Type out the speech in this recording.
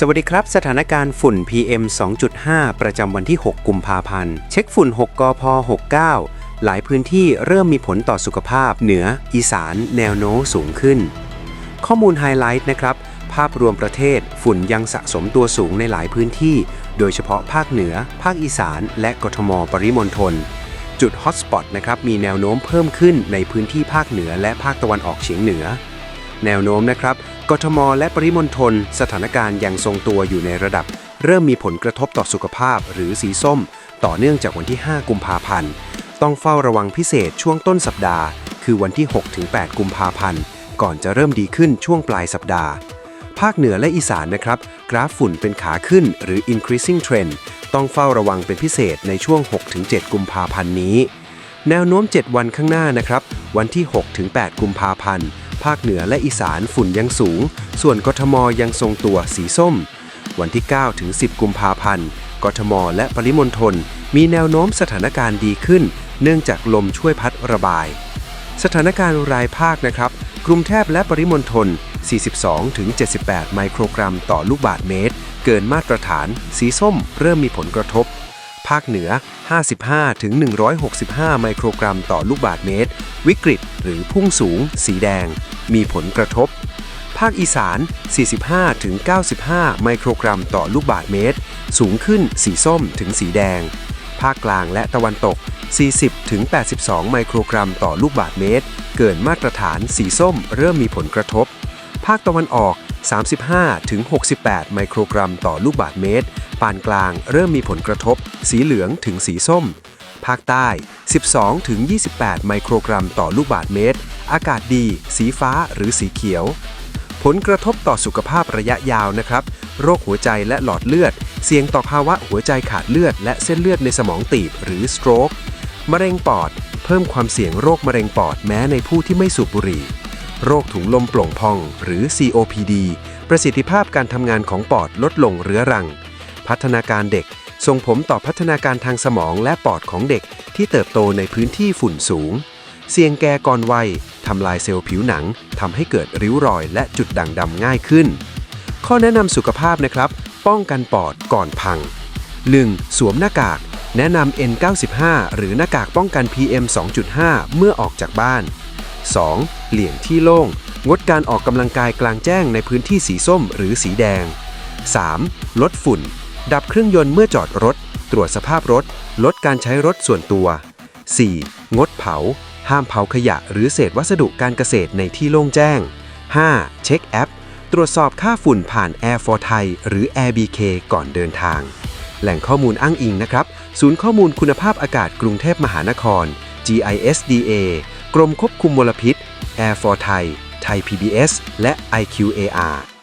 สวัสดีครับ สถานการณ์ฝุ่น PM 2.5 ประจำวันที่ 6 กุมภาพันธ์ เช็คฝุ่น 6 กพ 69 หลายพื้นที่เริ่มมีผลต่อสุขภาพ เหนือ อีสาน แนวโน้มสูงขึ้น ข้อมูลไฮไลท์นะครับ ภาพรวมประเทศฝุ่นยังสะสมตัวสูงในหลายพื้นที่ โดยเฉพาะภาคเหนือ ภาคอีสาน และกทม ปริมณฑลจุดฮอตสปอตนะครับมีแนวโน้มเพิ่มขึ้นในพื้นที่ภาคเหนือและภาคตะวันออกเฉียงเหนือ แนวโน้มนะครับ กทม และปริมณฑลสถานการณ์ยังทรงตัวอยู่ในระดับ เริ่มมีผลกระทบต่อสุขภาพหรือสีส้ม ต่อเนื่องจากวันที่ 5 กุมภาพันธ์ ต้องเฝ้าระวังพิเศษช่วงต้นสัปดาห์ คือวันที่ 6-8 กุมภาพันธ์ ก่อนจะเริ่มดีขึ้นช่วงปลายสัปดาห์ ภาคเหนือและอีสานนะครับ กราฟฝุ่นเป็นขาขึ้นหรือ increasing trend ต้องเฝ้าระวังเป็นพิเศษในช่วง 6-7 กุมภาพันธ์นี้ แนวโน้ม 7 วันข้างหน้านะครับ วันที่ 6-8 กุมภาพันธ์ ภาคเหนือและอีสานฝุ่นยังสูง ส่วนกทมยังทรงตัวสีส้ม วันที่9-10 กุมภาพันธ์ กทม และปริมณฑลมีแนวโน้มสถานการณ์ดีขึ้น เนื่องจากลมช่วยพัดระบาย สถานการณ์รายภาคนะครับ กรุงเทพและปริมณฑล 42-78 ไมโครกรัมต่อลูกบาศก์เมตร เกินมาตรฐาน สีส้มเริ่มมีผลกระทบ ภาคเหนือ 55-165 ไมโครกรัมต่อลูกบาศก์เมตร วิกฤตหรือพุ่งสูง สีแดง มีผลกระทบ ภาคอีสาน 45-95 ไมโครกรัมต่อลูกบาศก์เมตร สูงขึ้นสีส้มถึงสีแดง ภาคกลางและตะวันตก 40-82 ไมโครกรัมต่อลูกบาศก์เมตร เกินมาตรฐานสีส้มเริ่มมีผลกระทบ ภาคตะวันออก 35-68 ไมโครกรัมต่อลูกบาศก์เมตร ปานกลางเริ่มมีผลกระทบ สีเหลืองถึงสีส้ม ภาคใต้ 12-28 ไมโครกรัมต่อลูกบาศก์เมตร อากาศดี สีฟ้าหรือสีเขียว ผลกระทบต่อสุขภาพระยะยาวนะครับ โรคหัวใจและหลอดเลือด เสี่ยงต่อภาวะหัวใจขาดเลือด และเส้นเลือดในสมองตีบหรือสโตรกมะเร็งปอด เพิ่มความเสี่ยงโรคมะเร็งปอดแม้ในผู้ที่ไม่สูบบุหรี่ โรคถุงลมโป่งพอง หรือ COPD ประสิทธิภาพการทำงานของปอดลดลงเรื้อรัง พัฒนาการเด็กส่งผลต่อพัฒนาการทางสมองและปอดของเด็กที่เติบโตในพื้นที่ฝุ่นสูง เสี่ยงแก่ก่อนวัยทำลายเซลล์ผิวหนังทำให้เกิดริ้วรอย และจุดด่างดำง่ายขึ้น ข้อแนะนำสุขภาพนะครับ ป้องกันปอดก่อนพัง 1. สวมหน้ากาก แนะนำ N95 หรือหน้ากากป้องกัน PM 2.5 เมื่อออกจากบ้าน 2. เลี่ยงที่โล่ง งดการออกกำลังกายกลางแจ้งในพื้นที่สีส้มหรือสีแดง 3. ลดฝุ่น ดับเครื่องยนต์เมื่อจอดรถ ตรวจสภาพรถ ลดการใช้รถส่วนตัว 4. งดเผา ห้ามเผาขยะหรือเศษวัสดุการเกษตรในที่โล่งแจ้ง 5. เช็คแอป ตรวจสอบค่าฝุ่นผ่าน Air for Thai หรือ AirBK ก่อนเดินทาง แหล่งข้อมูลอ้างอิงนะครับ ศูนย์ข้อมูลคุณภาพอากาศกรุงเทพมหานคร GISDA กรมควบคุมมลพิษ Air for Thai ไทย PBS และ IQAR